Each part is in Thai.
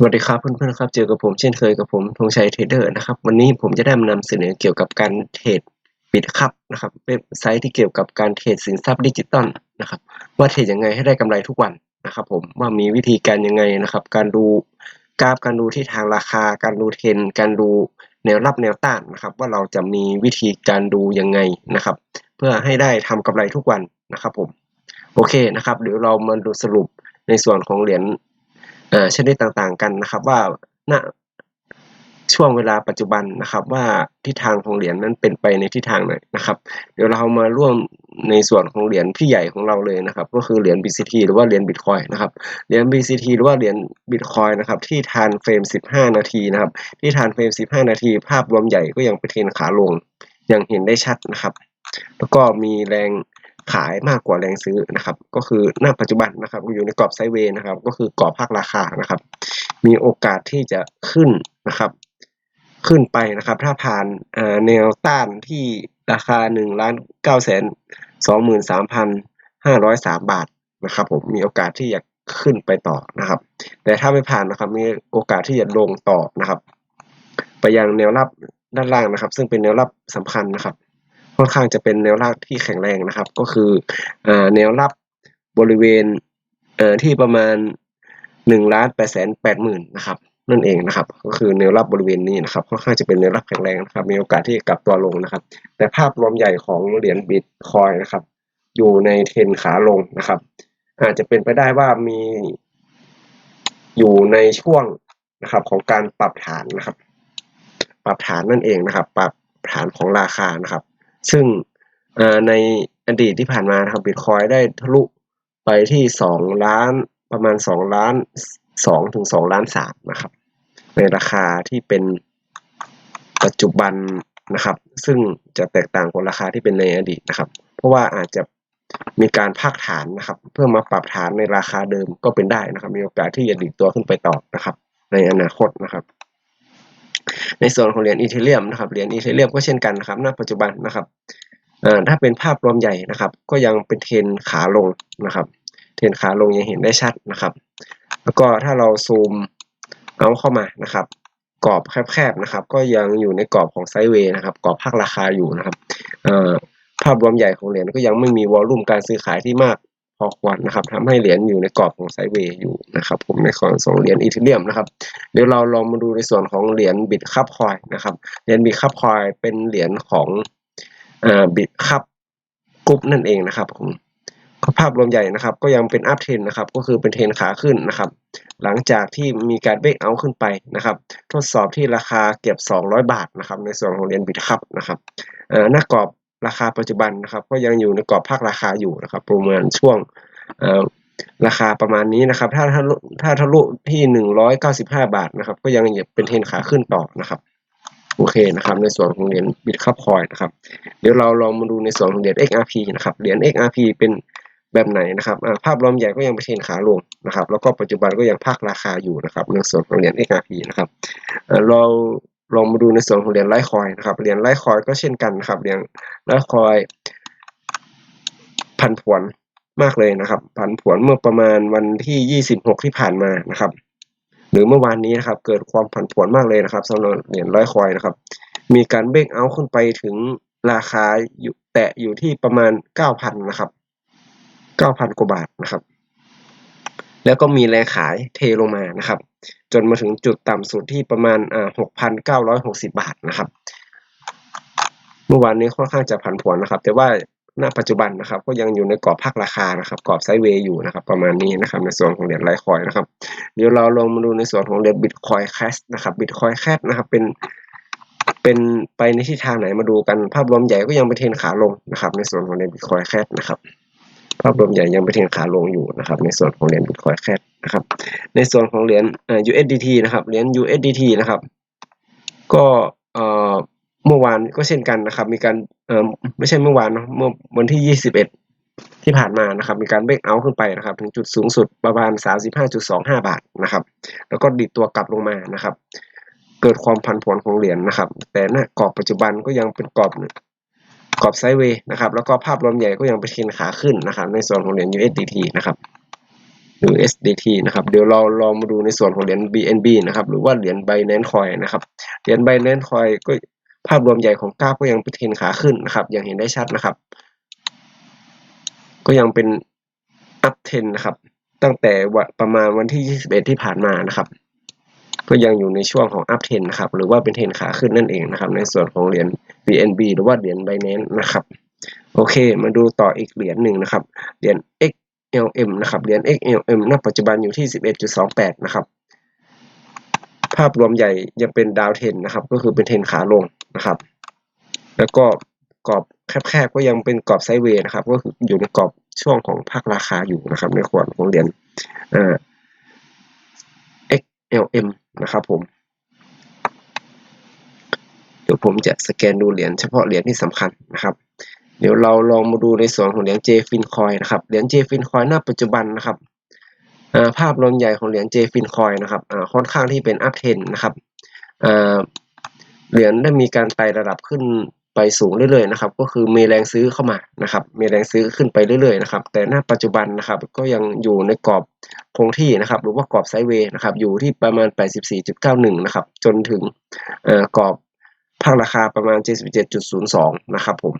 สวัสดีครับเพื่อนๆครับเจอกับผมเช่นเคยกับผมธงชัยเทรดเดอร์นะครับ วันนี้ผมจะได้มานำเสนอเกี่ยวกับการเทรดบิตครับนะครับเว็บไซต์ที่เกี่ยวกับการเทรดสินทรัพย์ดิจิตอลนะครับว่าเทรดยังไงให้ได้กำไรทุกวันนะครับ ผมว่ามีวิธีการยังไงนะครับ การดูกราฟการดูที่ทางราคา การดูเทรนการดูแนวรับแนวต้านนะครับ ว่าเราจะมีวิธีการดูยังไงนะครับ เพื่อให้ได้ทำกำไรทุกวันนะครับ ผมโอเคนะครับเดี๋ยวเรามาดูสรุปในส่วนของเหรียญ ชนิดต่างๆกันนะครับ ว่าณช่วงเวลาปัจจุบันนะครับ ว่าทิศทางของเหรียญนั้นเป็นไปในทิศทางไหนนะครับ เดี๋ยวเรามาร่วมในส่วนของเหรียญที่ใหญ่ของเราเลยนะครับ ก็คือเหรียญ BCT หรือว่าเหรียญ Bitcoin นะครับเหรียญ BCT หรือว่าเหรียญ Bitcoin นะครับ ที่ทานเฟรม 15 นาทีนะครับ ที่ทานเฟรม 15 นาที ภาพรวมใหญ่ก็ยังเป็นเทรนขาลงยังเห็นได้ชัดนะครับ แล้วก็มีแรง ขายมากกว่าแรงซื้อนะครับ ก็คือณปัจจุบันนะครับอยู่ในกรอบไซด์เวย์นะครับ ก็คือกรอบภาคราคานะครับ มีโอกาสที่จะขึ้นนะครับ ขึ้นไปนะครับ ถ้าผ่านแนวต้านที่ราคา1ล้าน9แสน23,503บาทนะครับ ผมมีโอกาสที่จะขึ้นไปต่อนะครับ แต่ถ้าไม่ผ่านนะครับ มีโอกาสที่จะลงต่อนะครับ ไปยังแนวรับด้านล่างนะครับ ซึ่งเป็นแนวรับสำคัญนะครับ ค่อนข้างจะเป็นแนวรับที่แข็งแรงนะครับ ก็คือแนวรับบริเวณที่ประมาณ1ล้าน8แสน8หมื่นนะครับนั่นเองนะครับ ก็คือแนวรับบริเวณนี้นะครับค่อนข้างจะเป็นแนวรับแข็งแรงนะครับ มีโอกาสที่กลับตัวลงนะครับ แต่ภาพรวมใหญ่ของเหรียญบิตคอยนะครับ อยู่ในเทรนขาลงนะครับ อาจจะเป็นไปได้ว่ามีอยู่ในช่วงนะครับของการปรับฐานนะครับ ปรับฐานนั่นเองนะครับ ปรับฐานของราคานะครับ ซึ่งในอดีตที่ผ่านมานะครับบิตคอยได้ทะลุไปที่สองล้านประมาณสองล้านสองถึงสองล้านสามนะครับ ในราคาที่เป็นปัจจุบันนะครับ ซึ่งจะแตกต่างกับราคาที่เป็นในอดีตนะครับ เพราะว่าอาจจะมีการพักฐานนะครับ เพื่อมาปรับฐานในราคาเดิมก็เป็นได้นะครับ มีโอกาสที่จะดิดตัวขึ้นไปต่อนะครับ ในอนาคตนะครับ ในส่วนของเหรียญอีเทเรียมนะครับเหรียญอีเทเรียมก็เช่นกันนะครับณปัจจุบันนะครับถ้าเป็นภาพรวมใหญ่นะครับ ก็ยังเป็นเทรนขาลงนะครับ เทรนขาลงยังเห็นได้ชัดนะครับ แล้วก็ถ้าเราซูมเอาเข้ามานะครับกรอบแคบๆนะครับ ก็ยังอยู่ในกรอบของไซด์เวย์นะครับกรอบภาคราคาอยู่นะครับภาพรวมใหญ่ของเหรียญก็ยังไม่มีวอลลุ่มการซื้อขายที่มาก พอควรนะครับทำให้เหรียญอยู่ในกรอบของไซเวย์อยู่นะครับผมในส่วนของเหรียญอีเทเรียมนะครับเดี๋ยวเราลองมาดูในส่วนของเหรียญบิตคัพคอยนะครับเหรียญบิตคัพคอยเป็นเหรียญของอ่าบิตคัพกรุ๊ปนั่นเองนะครับผมภาพรวมใหญ่นะครับ ก็ยังเป็นอัพเทรนนะครับ ก็คือเป็นเทรนขาขึ้นนะครับ หลังจากที่มีการเบรกเอาขึ้นไปนะครับ ทดสอบที่ราคาเก็บ 200 บาทนะครับ ในส่วนของเหรียญบิตคัพนะครับหน้ากรอบ ราคาปัจจุบันนะครับ ก็ยังอยู่ในกรอบภาคราคาอยู่นะครับ ประมาณช่วงราคาประมาณนี้นะครับ ถ้าถ้าถ้าทะลุที่หนึ่งร้อยเก้าสิบห้าบาทนะครับ ก็ยังเป็นเทรนขาขึ้นต่อนะครับโอเคนะครับ ในส่วนของเหรียญบิตคัพคอยนะครับ เดี๋ยวเราลองมาดูในส่วนของเหรียญ XRP นะครับเหรียญ XRP เป็นแบบไหนนะครับภาพรวมใหญ่ก็ยังเป็นเทรนขาลงนะครับ แล้วก็ปัจจุบันก็ยังพักราคาอยู่นะครับในส่วนของเหรียญ XRP นะครับเรา ลองมาดูในส่วนของเหรียญไลท์คอยนะครับ เหรียญไลท์คอยก็เช่นกันนะครับ เหรียญไลท์คอยพันผวนมากเลยนะครับ ผันผวนเมื่อประมาณวันที่ 26 ที่ผ่านมานะครับ หรือเมื่อวานนี้นะครับ เกิดความผันผวนมากเลยนะครับสำหรับเหรียญร้อยคอยนะครับ มีการเบรกเอาขึ้นไปถึงราคาอยู่แตะอยู่ที่ประมาณ 9,000 นะครับ 9,000 กว่าบาทนะครับ แล้วก็มีแรงขายเทลงมานะครับ จนมาถึงจุดต่ำสุดที่ประมาณอ่า6,960 บาทนะครับ เมื่อวานนี้ค่อนข้างจะผันผวนนะครับ แต่ว่าณปัจจุบันนะครับ ก็ยังอยู่ในกรอบภาคราคานะครับกรอบไซด์เวย์อยู่นะครับ ประมาณนี้นะครับในส่วนของเหรียญไลคอยนะครับ เดี๋ยวเราลงมาดูในส่วนของเหรียญบิตคอยแคสนะครับบิตคอยแคสนะครับเป็นเป็นไปในทิศทางไหนมาดูกันภาพรวมใหญ่ก็ยังเป็นเทรนขาลงนะครับ ในส่วนของเหรียญบิตคอยแคสนะครับ ภาพรวมใหญ่ยังเป็นเทรนขาลงอยู่นะครับในส่วนของเหรียญบิตคอยแคสนะครับในส่วนของเหรียญ USDT นะครับเหรียญ USDT นะครับก็เมื่อวานก็เช่นกันนะครับ มีการไม่ใช่เมื่อวานเนาะเมื่อวันที่ 21 ที่ผ่านมานะครับ มีการเบรกเอาขึ้นไปนะครับ ถึงจุดสูงสุดประมาณ 35.25 บาทนะครับ แล้วก็ดิดตัวกลับลงมานะครับ เกิดความผันผวนของเหรียญนะครับ แต่หน้ากรอบปัจจุบันก็ยังเป็นกรอบ กรอบไซด์เวย์นะครับแล้วก็ภาพรวมใหญ่ก็ยังเป็นเทรนขาขึ้นนะครับในส่วนของเหรียญ USDT นะครับ USDT นะครับเดี๋ยวเราลองมาดูในส่วนของเหรียญ BNB นะครับหรือว่าเหรียญ Binance Coin นะครับเหรียญ Binance Coin ก็ภาพรวมใหญ่ของกราฟก็ยังเป็นเทรนขาขึ้นนะครับอย่างเห็นได้ชัดนะครับ ก็ยังเป็นอัพเทนนะครับตั้งแต่วันประมาณวันที่ 21 ที่ผ่านมานะครับ ก็ยังอยู่ในช่วงของอัพเทนนะครับหรือว่าเป็นเทรนขาขึ้นนั่นเองนะครับ ในส่วนของเหรียญ BNB หรือว่าเหรียญ Binance นะครับ โอเค มาดูต่ออีกเหรียญหนึ่งนะครับ เหรียญ XLM นะครับ เหรียญ XLM ณ ปัจจุบันอยู่ที่ 11.28 นะครับ ภาพรวมใหญ่ยังเป็นดาวเทนนะครับ ก็คือเป็นเทนขาลงนะครับ แล้วก็กรอบแคบๆ ก็ยังเป็นกรอบไซด์เวย์นะครับ ก็คืออยู่ในกรอบช่วงของภาคราคาอยู่นะครับ ในขวดของเหรียญ XLM นะครับผม ดี๋ยวผมจะสแกนดูเหรียญเฉพาะเหรียญที่สำคัญนะครับ เดี๋ยวเราลองมาดูในส่วนของเหรียญ JFIN Coin นะครับ เหรียญ JFIN Coin ณปัจจุบันนะครับภาพรวมใหญ่ของเหรียญ JFIN Coin นะครับค่อนข้างที่เป็นอัพเทนนะครับเหรียญได้มีการไต่ระดับขึ้นไปสูงเรื่อยๆนะครับ ก็คือมีแรงซื้อเข้ามานะครับ มีแรงซื้อขึ้นไปเรื่อยๆนะครับ แต่ณปัจจุบันนะครับก็ยังอยู่ในกรอบคงที่นะครับ หรือว่ากรอบไซด์เวย์นะครับ อยู่ที่ประมาณ 84.91 นะครับ จนถึงกรอบ ภาคราคาประมาณ 77.02 นะครับผม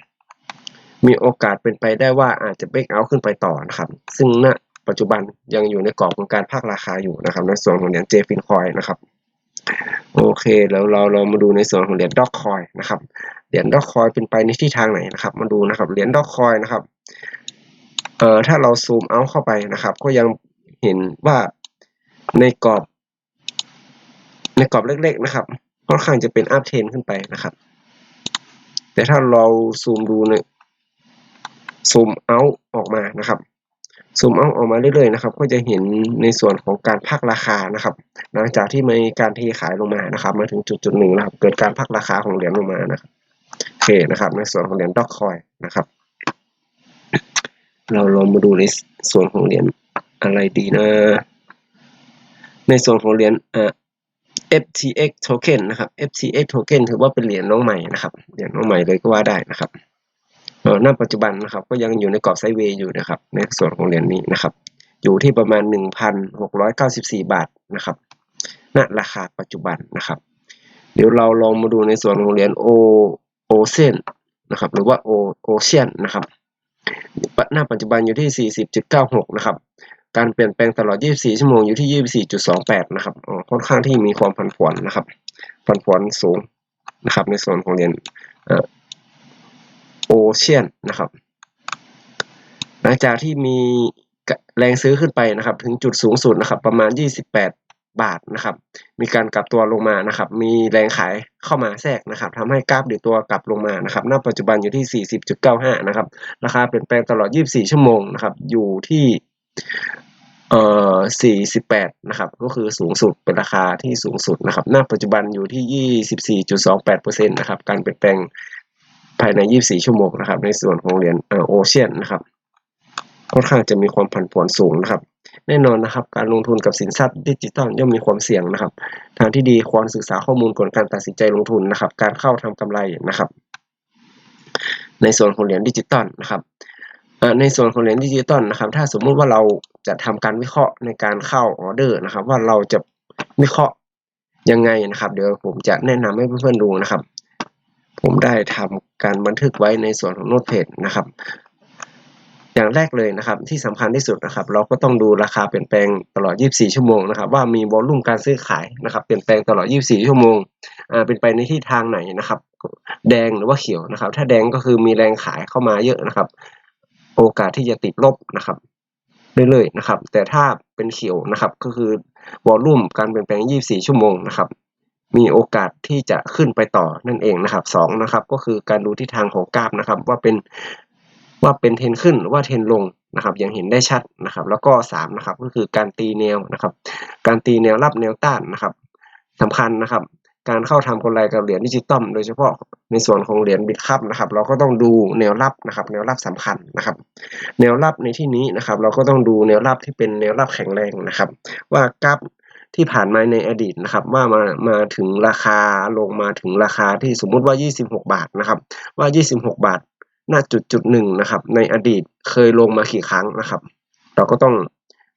มีโอกาสเป็นไปได้ว่าอาจจะเบรกเอาขึ้นไปต่อนะครับ ซึ่งณปัจจุบันยังอยู่ในกรอบของการภาคราคาอยู่นะครับ ในส่วนของเหรียญ JFIN Coin นะครับโอเคแล้วเราเรามาดูในส่วนของเหรียญ Dog Coin นะครับเหรียญ Dog Coin เป็นไปในทิศทางไหนนะครับ มาดูนะครับเหรียญ Dog Coin นะครับเอ่อถ้าเราซูมเอาเข้าไปนะครับ ก็ยังเห็นว่าในกรอบ ในกรอบเล็กๆนะครับ ค่อนข้างจะเป็นอัพเทนขึ้นไปนะครับ แต่ถ้าเราซูมดูในซูมเอาออกมานะครับซูมเอาออกมาเรื่อยๆนะครับ ก็จะเห็นในส่วนของการพักราคานะครับ หลังจากที่มีการเทขายลงมานะครับ มาถึงจุดจุดหนึ่งนะครับ เกิดการพักราคาของเหรียญลงมานะครับโอเคนะครับ ในส่วนของเหรียญด็อกคอยนะครับ เราลองมาดูในส่วนของเหรียญอะไรดีนะ ในส่วนของเหรียญอ่อ FTX token นะครับ FTX token ถือว่าเป็นเหรียญน้องใหม่นะครับ เหรียญน้องใหม่เลยก็ว่าได้นะครับณปัจจุบันนะครับก็ยังอยู่ในกรอบไซเวย์อยู่นะครับ ในส่วนของเหรียญนี้นะครับ อยู่ที่ประมาณ 1,694 บาทนะครับ ณ ราคาปัจจุบันนะครับ เดี๋ยวเราลองมาดูในส่วนของเหรียญโอโอเซนนะครับ หรือว่าโอโอเชียนนะครับ ณ ปัจจุบันอยู่ที่ 40.96 นะครับ การเปลี่ยนแปลงตลอด 24 ชั่วโมงอยู่ที่ 24.28 นะครับอ๋อค่อนข้างที่มีความผันผวนนะครับผันผวนสูงนะครับ ในส่วนของเหรียญโอเชียนนะครับ หลังจากที่มีแรงซื้อขึ้นไปนะครับ ถึงจุดสูงสุดนะครับ ประมาณ 28 บาทนะครับ มีการกลับตัวลงมานะครับ มีแรงขายเข้ามาแทรกนะครับทำให้กราฟดีตัวกลับลงมานะครับ ณ ปัจจุบันอยู่ที่ 40.95 นะครับ ราคาเปลี่ยนแปลงตลอด 24 ชั่วโมงนะครับ อยู่ที่ เอ่อ48 นะครับ ก็คือสูงสุดเป็นราคาที่สูงสุดนะครับ ณ ปัจจุบันอยู่ที่ 24.28%นะครับ การเปลี่ยนแปลงภายใน 24 ชั่วโมงนะครับ ในส่วนของเหรียญโอเชียนนะครับ ค่อนข้างจะมีความผันผวนสูงนะครับ แน่นอนนะครับ การลงทุนกับสินทรัพย์ดิจิตอลย่อมมีความเสี่ยงนะครับ ทางที่ดีควรศึกษาข้อมูลก่อนการตัดสินใจลงทุนนะครับ การเข้าทำกำไรนะครับ ในส่วนของเหรียญดิจิตอลนะครับ ในส่วนของเหรียญดิจิตอลนะครับ ถ้าสมมุติว่าเราจะทำการวิเคราะห์ในการเข้าออเดอร์นะครับ ว่าเราจะวิเคราะห์ยังไงนะครับ เดี๋ยวผมจะแนะนำให้เพื่อนๆดูนะครับ ผมได้ทำการบันทึกไว้ในส่วนของโน้ตเพจนะครับ อย่างแรกเลยนะครับ ที่สำคัญที่สุดนะครับ เราก็ต้องดูราคาเปลี่ยนแปลงตลอด 24 ชั่วโมงนะครับ ว่ามีวอลุ่มการซื้อขายนะครับ เปลี่ยนแปลงตลอด 24 ชั่วโมงอ่าเป็นไปในที่ทางไหนนะครับ แดงหรือว่าเขียวนะครับ ถ้าแดงก็คือมีแรงขายเข้ามาเยอะนะครับ โอกาสที่จะติดลบนะครับเรื่อยๆนะครับ แต่ถ้าเป็นเขียวนะครับก็คือวอลลุ่มการเปลี่ยนแปลง 24 ชั่วโมงนะครับมีโอกาสที่จะขึ้นไปต่อนั่นเองนะครับสองนะครับก็คือการดูทิศทางของกราฟนะครับว่าเป็นว่าเป็นเทนขึ้นหรือว่าเทนลงนะครับยังเห็นได้ชัดนะครับ แล้วก็3นะครับก็คือการตีแนวนะครับ การตีแนวรับแนวต้านนะครับสำคัญนะครับ การเข้าทำกำไรกับเหรียญดิจิตอลโดยเฉพาะในส่วนของเหรียญบิตคัพนะครับ เราก็ต้องดูแนวรับนะครับ แนวรับสำคัญนะครับ แนวรับในที่นี้นะครับ เราก็ต้องดูแนวรับที่เป็นแนวรับแข็งแรงนะครับ ว่ากราฟที่ผ่านมาในอดีตนะครับ ว่ามามาถึงราคาลงมาถึงราคาที่สมมุติว่า 26 บาทนะครับ ว่า 26 บาทณจุดจุดหนึ่งนะครับ ในอดีตเคยลงมากี่ครั้งนะครับ เราก็ต้อง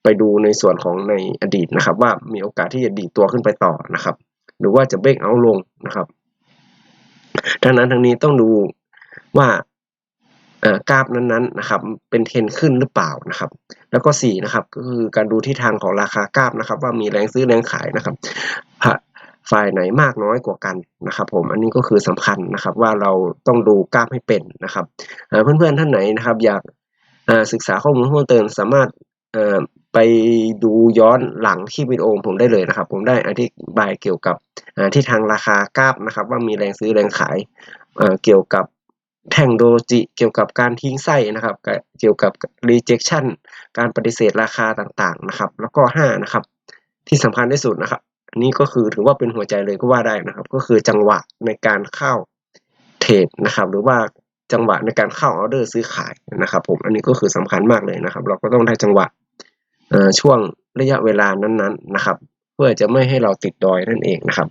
ไปดูในส่วนของในอดีตนะครับ ว่ามีโอกาสที่จะดีตัวขึ้นไปต่อนะครับ หรือว่าจะเบรกเอาลงนะครับดังนั้นทางนี้ต้องดูว่ากราฟนั้นๆนะครับ เป็นเทรนขึ้นหรือเปล่านะครับ แล้วก็สี่นะครับก็คือการดูที่ทางของราคากราฟนะครับ ว่ามีแรงซื้อแรงขายนะครับฝ่ายไหนมากน้อยกว่ากันนะครับ ผมอันนี้ก็คือสำคัญนะครับ ว่าเราต้องดูกราฟให้เป็นนะครับเพื่อนๆท่านไหนนะครับ อยากศึกษาข้อมูลเพิ่มเติมสามารถ ไปดูย้อนหลังคลิปวิดีโอผมได้เลยนะครับ ผมได้อธิบายเกี่ยวกับที่ทางราคากราฟนะครับ ว่ามีแรงซื้อแรงขายเกี่ยวกับแท่งโดจิ เกี่ยวกับการทิ้งไส้นะครับ เกี่ยวกับ rejection การปฏิเสธราคาต่างๆนะครับ แล้วก็ 5 นะครับ ที่สำคัญที่สุดนะครับนนี้ก็คือถือว่าเป็นหัวใจเลยก็ว่าได้นะครับ ก็คือจังหวะในการเข้าเทรดนะครับ หรือว่าจังหวะในการเข้าออเดอร์ซื้อขายนะครับ ผมอันนี้ก็คือสำคัญมากเลยนะครับ เราก็ต้องได้จังหวะ ช่วงระยะเวลานั้นๆนะครับ เพื่อจะไม่ให้เราติดดอยนั่นเองนะครับ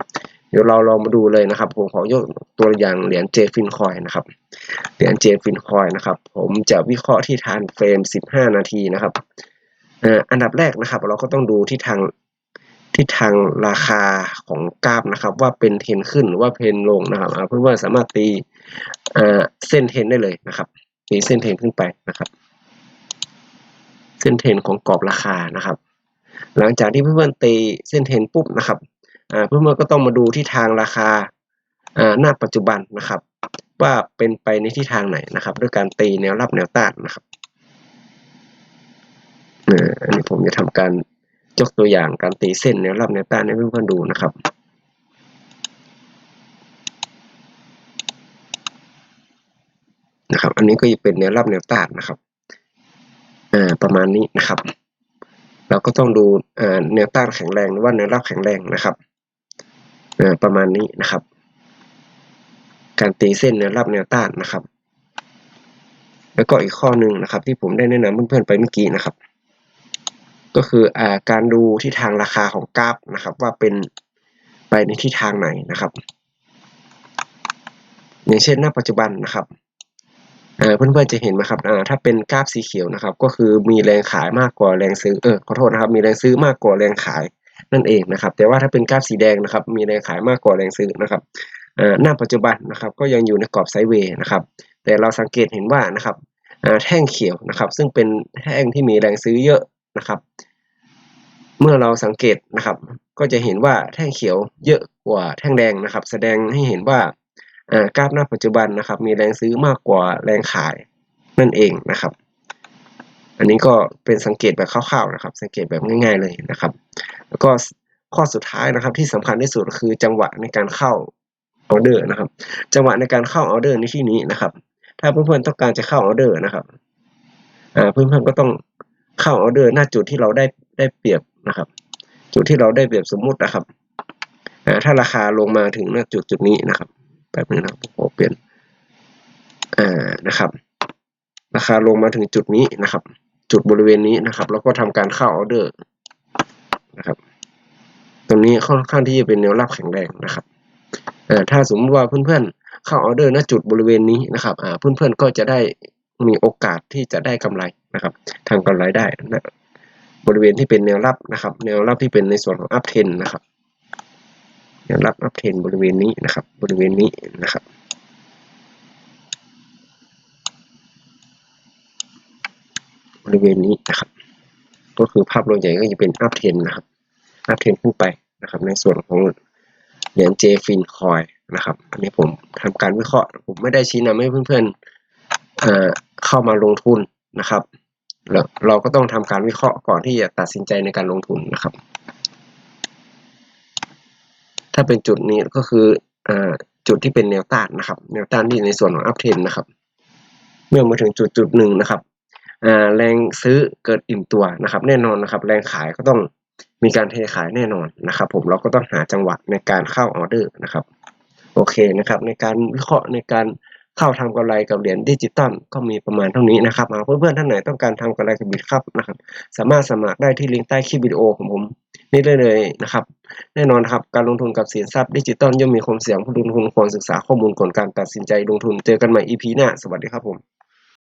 เดี๋ยวเราลองมาดูเลยนะครับ ผมขอยกตัวอย่างเหรียญเจฟินคอยนะครับเหรียญเจฟินคอยนะครับ ผมจะวิเคราะห์ที่ทานเฟรม 15 นาทีนะครับอันดับแรกนะครับ เราก็ต้องดูที่ทางที่ทางราคาของกราฟนะครับ ว่าเป็นเทนขึ้นหรือว่าเพนลงนะครับเพื่อนๆสามารถตีเส้นเทนได้เลยนะครับตีเส้นเทนขึ้นไปนะครับ เส้นเทรนของกรอบราคานะครับ หลังจากที่เพื่อนๆตีเส้นเทรนปุ๊บนะครับเพื่อนๆก็ต้องมาดูที่ทางราคาหน้าปัจจุบันนะครับ ว่าเป็นไปในที่ทางไหนนะครับ ด้วยการตีแนวรับแนวต้านนะครับอันนี้ผมจะทำการยกตัวอย่างการตีเส้นแนวรับแนวต้านให้เพื่อนๆดูนะครับนะครับ อันนี้ก็จะเป็นแนวรับแนวต้านนะครับ อ่าประมาณนี้นะครับ เราก็ต้องดูอ่าแนวต้านแข็งแรงหรือว่าแนวรับแข็งแรงนะครับอ่าประมาณนี้นะครับ การตีเส้นแนวรับแนวต้านนะครับ แล้วก็อีกข้อหนึ่งนะครับ ที่ผมได้แนะนำเพื่อนๆไปเมื่อกี้นะครับ ก็คืออ่าการดูที่ทางราคาของกราฟนะครับ ว่าเป็นไปในที่ทางไหนนะครับ อย่างเช่นหน้าปัจจุบันนะครับ เพื่อนๆจะเห็นไหมครับถ้าเป็นกราฟสีเขียวนะครับ ก็คือมีแรงขายมากกว่าแรงซื้อเออขอโทษนะครับ มีแรงซื้อมากกว่าแรงขายนั่นเองนะครับ แต่ว่าถ้าเป็นกราฟสีแดงนะครับ มีแรงขายมากกว่าแรงซื้อนะครับหน้าปัจจุบันนะครับก็ยังอยู่ในกรอบไซด์เวย์นะครับ แต่เราสังเกตเห็นว่านะครับแท่งเขียวนะครับ ซึ่งเป็นแท่งที่มีแรงซื้อเยอะนะครับ เมื่อเราสังเกตนะครับ ก็จะเห็นว่าแท่งเขียวเยอะกว่าแท่งแดงนะครับ แสดงให้เห็นว่า กราฟหน้าปัจจุบันนะครับ มีแรงซื้อมากกว่าแรงขายนั่นเองนะครับ อันนี้ก็เป็นสังเกตแบบคร่าวๆนะครับ สังเกตแบบง่าย ๆเลยนะครับ แล้วก็ข้อสุดท้ายนะครับที่สำคัญที่สุดคือจังหวะในการเข้าออเดอร์นะครับ จังหวะในการเข้าออเดอร์ในที่นี้นะครับ ถ้าเพื่อนๆต้องการจะเข้าออเดอร์นะครับเพื่อนๆก็ต้องเข้าออเดอร์หน้าจุดที่เราได้ได้เปรียบนะครับ จุดที่เราได้เปรียบสมมุตินะครับถ้าราคาลงมาถึงหน้าจุดจุดนี้นะครับ แบบนี้นะผมเปลี่ยนอ่านะครับ ราคาลงมาถึงจุดนี้นะครับ จุดบริเวณนี้นะครับ แล้วก็ทำการเข้าออเดอร์นะครับ ตรงนี้ค่อนข้างที่จะเป็นแนวรับแข็งแรงนะครับอ่าถ้าสมมติว่าเพื่อนๆเข้าออเดอร์ณจุดบริเวณนี้นะครับอ่าเพื่อนๆก็จะได้มีโอกาสที่จะได้กำไรนะครับทำกำไรได้นะบริเวณที่เป็นแนวรับนะครับ แนวรับที่เป็นในส่วนของอัพเทนนะครับ รับอัพเทนบริเวณนี้นะครับ บริเวณนี้นะครับบริเวณนี้นะครับ ก็คือภาพรวมใหญ่ก็จะเป็นอัพเทนนะครับอัพเทนขึ้นไปนะครับ ในส่วนของเหรียญเจฟินคอยนะครับ อันนี้ผมทำการวิเคราะห์ ผมไม่ได้ชี้นำให้เพื่อนๆเข้ามาลงทุนนะครับแล้วเราก็ต้องทำการวิเคราะห์ก่อนที่จะตัดสินใจในการลงทุนนะครับ ถ้าเป็นจุดนี้ก็คืออจุดที่เป็นแนวต้านนะครับ แนวต้านที่ในส่วนของอัพเทนนะครับ เมื่อมาถึงจุดจุดหนึ่งนะครับแรงซื้อเกิดอิ่มตัวนะครับ แน่นอนนะครับ แรงขายก็ต้องมีการเทขายแน่นอนนะครับ ผมเราก็ต้องหาจังหวะในการเข้าออเดอร์นะครับ โอเคนะครับ ในการวิเคราะห์ในการ เข้าทำกำไรกับเหรียญดิจิตอลก็มีประมาณเท่านี้นะครับเพื่อนๆท่านไหนต้องการทำกำไรกับบิตครับนะครับ สามารถสมัครได้ที่ลิงก์ใต้คลิปวิดีโอของผมนี่ได้เลยนะครับ แน่นอนครับการลงทุนกับสินทรัพย์ดิจิตอลย่อมมีความเสี่ยงผู้ลงทุนควรศึกษาข้อมูลก่อนการตัดสินใจลงทุนเจอกันใหม่ EP หน้าสวัสดีครับผม